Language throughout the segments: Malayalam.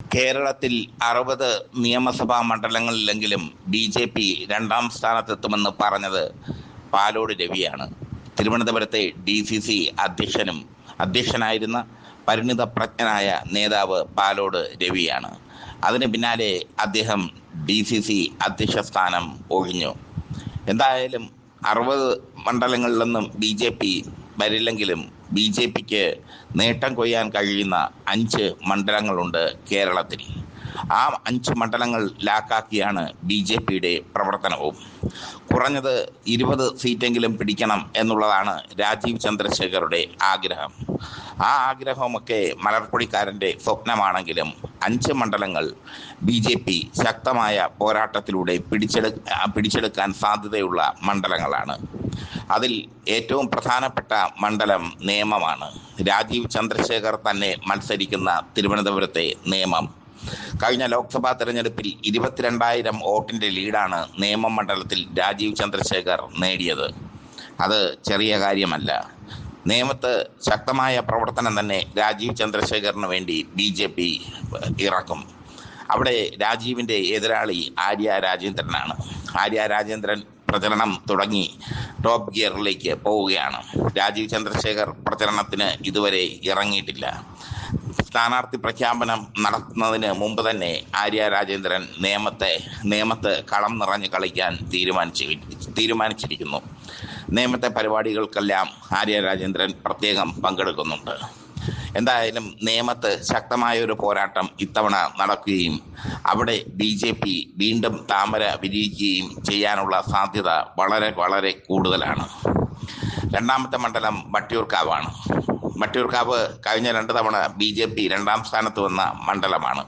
കേരളത്തിൽ അറുപത് നിയമസഭാ മണ്ഡലങ്ങളിലെങ്കിലും ബി ജെ പി രണ്ടാം സ്ഥാനത്തെത്തുമെന്ന് പറഞ്ഞത് പാലോട് രവിയാണ്. തിരുവനന്തപുരത്തെ ഡി സി സി അധ്യക്ഷനും അധ്യക്ഷനായിരുന്ന പരിണിത പ്രജ്ഞനായ നേതാവ് പാലോട് രവിയാണ്. അതിന് പിന്നാലെ അദ്ദേഹം ഡി സി സി അധ്യക്ഷ സ്ഥാനം ഒഴിഞ്ഞു. എന്തായാലും അറുപത് മണ്ഡലങ്ങളിലൊന്നും ബി ജെ പി വരില്ലെങ്കിലും ബി ജെ പിക്ക് നേട്ടം കൊയ്യാൻ കഴിയുന്ന അഞ്ച് മണ്ഡലങ്ങളുണ്ട് കേരളത്തിൽ ആ അഞ്ച് മണ്ഡലങ്ങൾ ലാക്കാക്കിയാണ് ബി ജെ പിയുടെ പ്രവർത്തനവും. കുറഞ്ഞത് ഇരുപത് സീറ്റെങ്കിലും പിടിക്കണം എന്നുള്ളതാണ് രാജീവ് ചന്ദ്രശേഖറുടെ ആഗ്രഹം. ആ ആഗ്രഹമൊക്കെ മലർപ്പൊടിക്കാരന്റെ സ്വപ്നമാണെങ്കിലും അഞ്ച് മണ്ഡലങ്ങൾ ബി ജെ പി ശക്തമായ പോരാട്ടത്തിലൂടെ പിടിച്ചെടു പിടിച്ചെടുക്കാൻ സാധ്യതയുള്ള മണ്ഡലങ്ങളാണ്. അതിൽ ഏറ്റവും പ്രധാനപ്പെട്ട മണ്ഡലം നേമമാണ്. രാജീവ് ചന്ദ്രശേഖർ തന്നെ മത്സരിക്കുന്ന തിരുവനന്തപുരത്തെ നേമം. കഴിഞ്ഞ ലോക്സഭാ തെരഞ്ഞെടുപ്പിൽ ഇരുപത്തിരണ്ടായിരം വോട്ടിന്റെ ലീഡാണ് നേമം മണ്ഡലത്തിൽ രാജീവ് ചന്ദ്രശേഖർ നേടിയത്. അത് ചെറിയ കാര്യമല്ല. നേമത്ത് ശക്തമായ പ്രവർത്തനം തന്നെ രാജീവ് ചന്ദ്രശേഖറിന് വേണ്ടി ബി ജെ പി ഇറക്കും. അവിടെ രാജീവിന്റെ എതിരാളി ആര്യ രാജേന്ദ്രനാണ്. ആര്യ രാജേന്ദ്രൻ പ്രചരണം തുടങ്ങി ടോപ്പ് ഗിയറിലേക്ക് പോവുകയാണ്. രാജീവ് ചന്ദ്രശേഖർ പ്രചരണത്തിന് ഇതുവരെ ഇറങ്ങിയിട്ടില്ല. സ്ഥാനാർത്ഥി പ്രഖ്യാപനം നടത്തുന്നതിന് മുമ്പ് തന്നെ ആര്യ രാജേന്ദ്രൻ നിയമത്തെ നിയമത്ത് കളം നിറഞ്ഞ് കളിക്കാൻ തീരുമാനിച്ചു തീരുമാനിച്ചിരിക്കുന്നു. നിയമത്തെ പരിപാടികൾക്കെല്ലാം ആര്യ രാജേന്ദ്രൻ പ്രത്യേകം പങ്കെടുക്കുന്നുണ്ട്. എന്തായാലും നിയമത്ത് ശക്തമായ ഒരു പോരാട്ടം ഇത്തവണ നടക്കുകയും അവിടെ ബി ജെ പി വീണ്ടും താമര വിരിയിക്കുകയും ചെയ്യാനുള്ള സാധ്യത വളരെ വളരെ കൂടുതലാണ്. രണ്ടാമത്തെ മണ്ഡലം വട്ടിയൂർക്കാവാണ്. വട്ടിയൂർക്കാവ് കഴിഞ്ഞ രണ്ട് തവണ ബി ജെ പി രണ്ടാം സ്ഥാനത്ത് വന്ന മണ്ഡലമാണ്.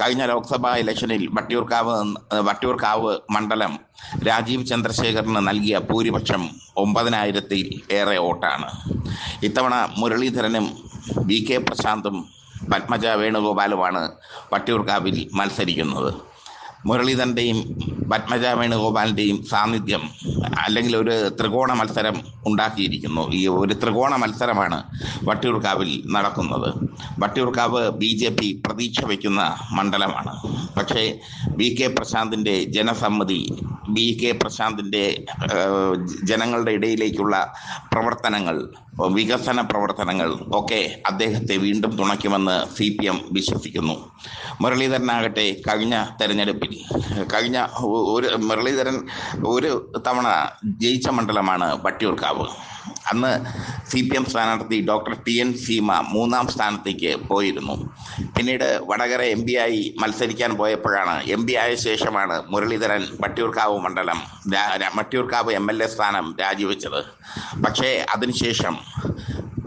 കഴിഞ്ഞ ലോക്സഭാ ഇലക്ഷനിൽ വട്ടിയൂർക്കാവ് വട്ടിയൂർക്കാവ് മണ്ഡലം രാജീവ് ചന്ദ്രശേഖറിന് നൽകിയ ഭൂരിപക്ഷം ഒമ്പതിനായിരത്തിൽ ഏറെ വോട്ടാണ്. ഇത്തവണ മുരളീധരനും വി കെ പ്രശാന്തും പത്മജ വേണുഗോപാലുമാണ് വട്ടിയൂർക്കാവിൽ മത്സരിക്കുന്നത്. മുരളീധരന്റെയും പത്മജ വേണുഗോപാലിന്റെയും സാന്നിധ്യം അല്ലെങ്കിൽ ഒരു ത്രികോണ മത്സരം ഉണ്ടാക്കിയിരിക്കുന്നു. ഈ ഒരു ത്രികോണ മത്സരമാണ് വട്ടിയൂർക്കാവിൽ നടക്കുന്നത്. വട്ടിയൂർക്കാവ് ബി ജെ പി പ്രതീക്ഷ വയ്ക്കുന്ന മണ്ഡലമാണ്. പക്ഷേ വി കെ പ്രശാന്തിന്റെ ജനസമ്മതി ബി കെ പ്രശാന്തിന്റെ ജനങ്ങളുടെ ഇടയിലേക്കുള്ള പ്രവർത്തനങ്ങൾ വികസന പ്രവർത്തനങ്ങൾ ഒക്കെ അദ്ദേഹത്തെ വീണ്ടും തുണയ്ക്കുമെന്ന് സി പി എം വിശ്വസിക്കുന്നു. മുരളീധരനാകട്ടെ കഴിഞ്ഞ തെരഞ്ഞെടുപ്പിൽ കഴിഞ്ഞ ഒരു മുരളീധരൻ ഒരു തവണ ജയിച്ച മണ്ഡലമാണ് വട്ടിയൂർക്കാവ്. അന്ന് സി പി എം സ്ഥാനാർത്ഥി ഡോക്ടർ ടി എൻ സീമ മൂന്നാം സ്ഥാനത്തേക്ക് പോയിരുന്നു. പിന്നീട് വടകര എം പി ആയി മത്സരിക്കാൻ പോയപ്പോഴാണ് എം പി ആയ ശേഷമാണ് മുരളീധരൻ വട്ടിയൂർക്കാവ് മണ്ഡലം വട്ടിയൂർക്കാവ് എം എൽ എ സ്ഥാനം രാജിവെച്ചത്. പക്ഷേ അതിനുശേഷം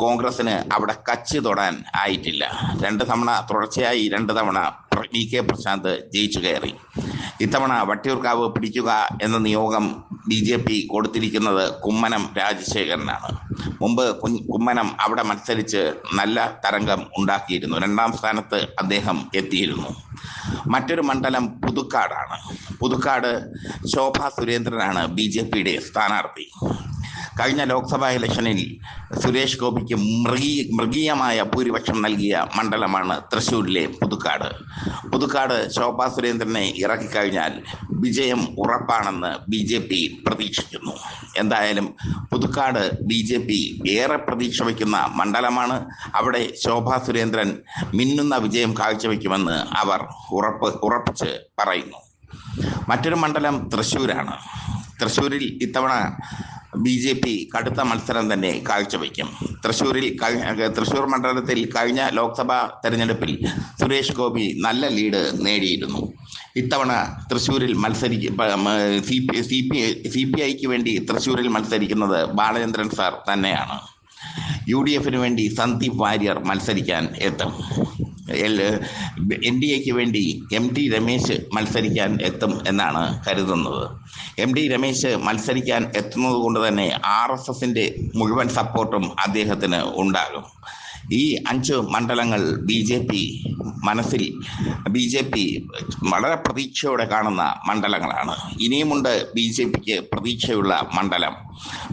കോൺഗ്രസിന് അവിടെ കച്ചി തൊടാൻ ആയിട്ടില്ല. രണ്ട് തവണ തുടർച്ചയായി രണ്ട് തവണ വി കെ പ്രശാന്ത് ജയിച്ചു കയറി. ഇത്തവണ വട്ടിയൂർക്കാവ് പിടിക്കുക എന്ന നിയോഗം ബി ജെ പി കൊടുത്തിരിക്കുന്നത് കുമ്മനം രാജശേഖരനാണ്. മുമ്പ് കുമ്മനം അവിടെ മത്സരിച്ച് നല്ല തരംഗം ഉണ്ടാക്കിയിരുന്നു. രണ്ടാം സ്ഥാനത്ത് അദ്ദേഹം എത്തിയിരുന്നു. മറ്റൊരു മണ്ഡലം പുതുക്കാടാണ്. പുതുക്കാട് ശോഭാ സുരേന്ദ്രനാണ് ബി ജെ പിയുടെ സ്ഥാനാർത്ഥി. കഴിഞ്ഞ ലോക്സഭാ ഇലക്ഷനിൽ സുരേഷ് ഗോപിക്ക് മൃഗീ മൃഗീയമായ ഭൂരിപക്ഷം നൽകിയ മണ്ഡലമാണ് തൃശ്ശൂരിലെ പുതുക്കാട്. പുതുക്കാട് ശോഭാ സുരേന്ദ്രനെ ഇറക്കിക്കഴിഞ്ഞാൽ വിജയം ഉറപ്പാണെന്ന് ബി ജെ പി പ്രതീക്ഷിക്കുന്നു. എന്തായാലും പുതുക്കാട് ബി ജെ പി ഏറെ പ്രതീക്ഷ വയ്ക്കുന്ന മണ്ഡലമാണ്. അവിടെ ശോഭാ സുരേന്ദ്രൻ മിന്നുന്ന വിജയം കാഴ്ചവെക്കുമെന്ന് അവർ ഉറപ്പ് ഉറപ്പിച്ച് പറയുന്നു. മറ്റൊരു മണ്ഡലം തൃശ്ശൂരാണ്. തൃശ്ശൂരിൽ ഇത്തവണ ബി ജെ പി കടുത്ത മത്സരം തന്നെ കാഴ്ചവെക്കും. തൃശ്ശൂരിൽ തൃശ്ശൂർ മണ്ഡലത്തിൽ കഴിഞ്ഞ ലോക്സഭാ തെരഞ്ഞെടുപ്പിൽ സുരേഷ് ഗോപി നല്ല ലീഡ് നേടിയിരുന്നു. ഇത്തവണ തൃശ്ശൂരിൽ മത്സരിക്കും സി പി സി പി ഐക്ക് വേണ്ടി തൃശ്ശൂരിൽ മത്സരിക്കുന്നത് ബാലചന്ദ്രൻ സാർ തന്നെയാണ്. യു ഡി എഫിന് വേണ്ടി സന്ദീപ് വാര്യർ മത്സരിക്കാൻ എത്തും. എൻ ഡി എക്ക് വേണ്ടി എം ടി രമേശ് മത്സരിക്കാൻ എത്തും എന്നാണ് കരുതുന്നത്. എം ഡി രമേശ് മത്സരിക്കാൻ എത്തുന്നത് കൊണ്ട് തന്നെ ആർ എസ് എസിന്റെ മുഴുവൻ സപ്പോർട്ടും അദ്ദേഹത്തിന് ഉണ്ടാകും. ഈ അഞ്ച് മണ്ഡലങ്ങൾ ബി ജെ പി മനസ്സിൽ ബി ജെ പി വളരെ പ്രതീക്ഷയോടെ കാണുന്ന മണ്ഡലങ്ങളാണ്. ഇനിയുമുണ്ട് ബി ജെ പിക്ക് പ്രതീക്ഷയുള്ള മണ്ഡലം.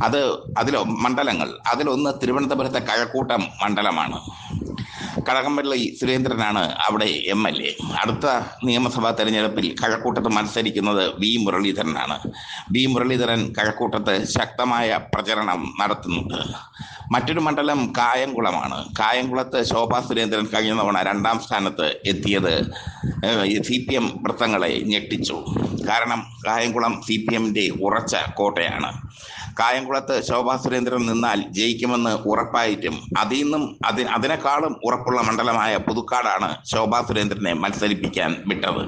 അത് അതിലോ മണ്ഡലങ്ങൾ. അതിലൊന്ന് തിരുവനന്തപുരത്തെ കഴക്കൂട്ടം മണ്ഡലമാണ്. കടകംപള്ളി സുരേന്ദ്രനാണ് അവിടെ എം എൽ എ. അടുത്ത നിയമസഭാ തെരഞ്ഞെടുപ്പിൽ കഴക്കൂട്ടത്ത് മത്സരിക്കുന്നത് വി മുരളീധരനാണ്. വി മുരളീധരൻ കഴക്കൂട്ടത്ത് ശക്തമായ പ്രചരണം നടത്തുന്നുണ്ട്. മറ്റൊരു മണ്ഡലം കായംകുളമാണ്. കായംകുളത്ത് ശോഭാ സുരേന്ദ്രൻ കഴിഞ്ഞ തവണ രണ്ടാം സ്ഥാനത്ത് എത്തിയത് സി പി എം വൃത്തങ്ങളെ ഞെട്ടിച്ചു. കാരണം കായംകുളം സി പി എമ്മിന്റെ ഉറച്ച കോട്ടയാണ്. കായംകുളത്ത് ശോഭാ സുരേന്ദ്രൻ നിന്നാൽ ജയിക്കുമെന്ന് ഉറപ്പായിട്ടും അതിൽ നിന്നും അതി അതിനേക്കാളും ഉറപ്പുള്ള മണ്ഡലമായ പുതുക്കാടാണ് ശോഭാ സുരേന്ദ്രനെ മത്സരിപ്പിക്കാൻ വിട്ടത്.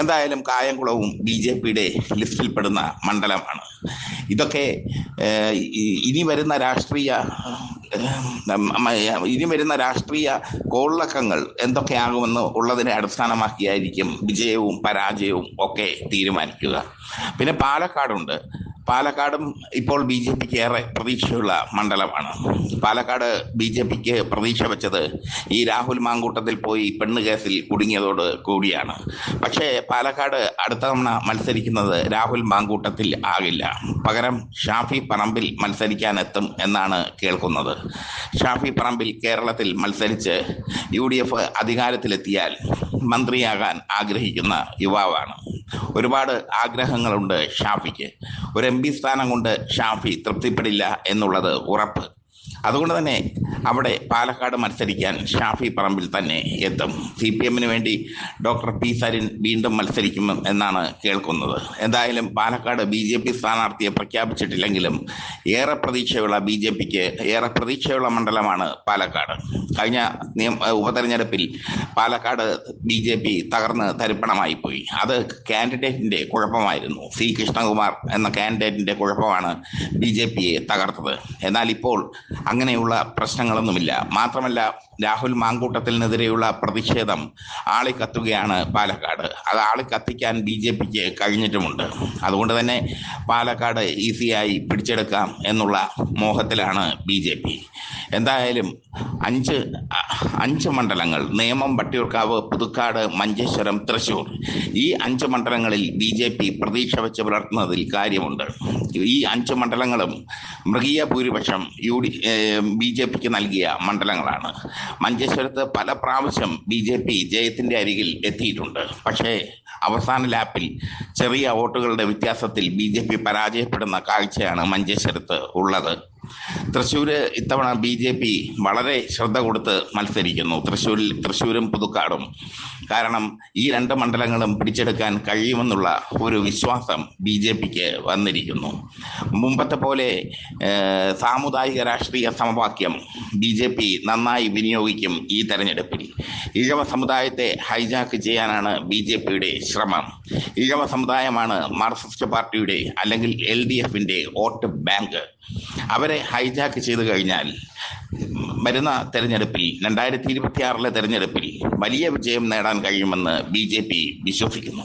എന്തായാലും കായംകുളവും ബി ജെ പിയുടെ ലിസ്റ്റിൽപ്പെടുന്ന മണ്ഡലമാണ്. ഇതൊക്കെ ഇനി വരുന്ന രാഷ്ട്രീയ ഇനി വരുന്ന രാഷ്ട്രീയ കോളിളക്കങ്ങൾ എന്തൊക്കെയാകുമെന്ന് ഉള്ളതിനെ അടിസ്ഥാനമാക്കിയായിരിക്കും വിജയവും പരാജയവും ഒക്കെ തീരുമാനിക്കുക. പിന്നെ പാലക്കാടുണ്ട്. പാലക്കാടും ഇപ്പോൾ ബി ജെ പിക്ക് ഏറെ പ്രതീക്ഷയുള്ള മണ്ഡലമാണ്. പാലക്കാട് ബി ജെ പിക്ക് പ്രതീക്ഷ വെച്ചത് ഈ രാഹുൽ മാങ്കൂട്ടത്തിൽ പോയി പെണ്ണ് കേസിൽ കുടുങ്ങിയതോട് കൂടിയാണ്. പക്ഷേ പാലക്കാട് അടുത്ത തവണ മത്സരിക്കുന്നത് രാഹുൽ മാങ്കൂട്ടത്തിൽ ആകില്ല. പകരം ഷാഫി പറമ്പിൽ മത്സരിക്കാനെത്തും എന്നാണ് കേൾക്കുന്നത്. ഷാഫി പറമ്പിൽ കേരളത്തിൽ മത്സരിച്ച് യു ഡി എഫ് അധികാരത്തിലെത്തിയാൽ മന്ത്രിയാകാൻ ആഗ്രഹിക്കുന്ന യുവാവാണ്. ഒരുപാട് ആഗ്രഹങ്ങളുണ്ട് ഷാഫിക്ക്. ഒരു എം പി സ്ഥാനം കൊണ്ട് ഷാഫി തൃപ്തിപ്പെടില്ല എന്നുള്ളത് ഉറപ്പ്. അതുകൊണ്ട് തന്നെ അവിടെ പാലക്കാട് മത്സരിക്കാൻ ഷാഫി പറമ്പിൽ തന്നെ എത്തും. സി പി എമ്മിന് വേണ്ടി ഡോക്ടർ പി സരിൻ വീണ്ടും മത്സരിക്കും എന്നാണ് കേൾക്കുന്നത്. എന്തായാലും പാലക്കാട് ബി ജെ പി സ്ഥാനാർത്ഥിയെ പ്രഖ്യാപിച്ചിട്ടില്ലെങ്കിലും ഏറെ പ്രതീക്ഷയുള്ള ബി ജെ പിക്ക് ഏറെ പ്രതീക്ഷയുള്ള മണ്ഡലമാണ് പാലക്കാട്. കഴിഞ്ഞ നിയമ ഉപതെരഞ്ഞെടുപ്പിൽ പാലക്കാട് ബി ജെ പി തകർന്ന് തരിപ്പണമായി പോയി. അത് കാൻഡിഡേറ്റിന്റെ കുഴപ്പമായിരുന്നു. സി കൃഷ്ണകുമാർ എന്ന കാൻഡിഡേറ്റിന്റെ കുഴപ്പമാണ് ബി ജെ പിയെ തകർത്തത്. എന്നാൽ ഇപ്പോൾ അങ്ങനെയുള്ള പ്രശ്നങ്ങളൊന്നുമില്ല മാത്രമല്ല രാഹുൽ മാങ്കൂട്ടത്തിനെതിരെയുള്ള പ്രതിഷേധം ആളിക്കത്തുകയാണ് പാലക്കാട്. അത് ആളിക്കത്തിക്കാൻ ബി ജെ പിക്ക് കഴിഞ്ഞിട്ടുമുണ്ട്. അതുകൊണ്ട് തന്നെ പാലക്കാട് ഈസിയായി പിടിച്ചെടുക്കാം എന്നുള്ള മോഹത്തിലാണ് ബി ജെ പി. എന്തായാലും അഞ്ച് അഞ്ച് മണ്ഡലങ്ങൾ നേമം വട്ടിയൂർക്കാവ് പുതുക്കാട് മഞ്ചേശ്വരം തൃശൂർ ഈ അഞ്ച് മണ്ഡലങ്ങളിൽ ബി ജെ പി പ്രതീക്ഷ വെച്ച് പുലർത്തുന്നതിൽ കാര്യമുണ്ട്. ഈ അഞ്ച് മണ്ഡലങ്ങളും മൃഗീയ ഭൂരിപക്ഷം യു ഡി ബി ജെ പിക്ക് നൽകിയ മണ്ഡലങ്ങളാണ്. മഞ്ചേശ്വരത്ത് പല പ്രാവശ്യം ബി ജെ പി ജയത്തിന്റെ അരികിൽ എത്തിയിട്ടുണ്ട്. പക്ഷേ അവസാന ലാപ്പിൽ ചെറിയ വോട്ടുകളുടെ വ്യത്യാസത്തിൽ ബി ജെ പി പരാജയപ്പെടുന്ന കാഴ്ചയാണ് മഞ്ചേശ്വരത്ത് ഉള്ളത്. തൃശ്ശൂര് ഇത്തവണ ബി ജെ പി വളരെ ശ്രദ്ധ കൊടുത്ത് മത്സരിക്കുന്നു. തൃശ്ശൂരിൽ തൃശ്ശൂരും പുതുക്കാടും. കാരണം ഈ രണ്ട് മണ്ഡലങ്ങളും പിടിച്ചെടുക്കാൻ കഴിയുമെന്നുള്ള ഒരു വിശ്വാസം ബി ജെ പിക്ക് വന്നിരിക്കുന്നു. മുമ്പത്തെ പോലെ സാമുദായിക രാഷ്ട്രീയ സമവാക്യം ബി ജെ പി നന്നായി വിനിയോഗിക്കും ഈ തെരഞ്ഞെടുപ്പിൽ. ഇഴവ സമുദായത്തെ ഹൈജാക്ക് ചെയ്യാനാണ് ബി ജെ പിയുടെ ശ്രമം. ഇഴവ സമുദായമാണ് മാർക്സിസ്റ്റ് പാർട്ടിയുടെ അല്ലെങ്കിൽ എൽ ഡി എഫിന്റെ വോട്ട് ബാങ്ക്. അവരെ ഹൈജാക്ക് ചെയ്തു കഴിഞ്ഞാൽ വരുന്ന തെരഞ്ഞെടുപ്പിൽ രണ്ടായിരത്തി ഇരുപത്തി ആറിലെ തെരഞ്ഞെടുപ്പിൽ വലിയ വിജയം നേടാൻ കഴിയുമെന്ന് ബി ജെ പി വിശ്വസിക്കുന്നു.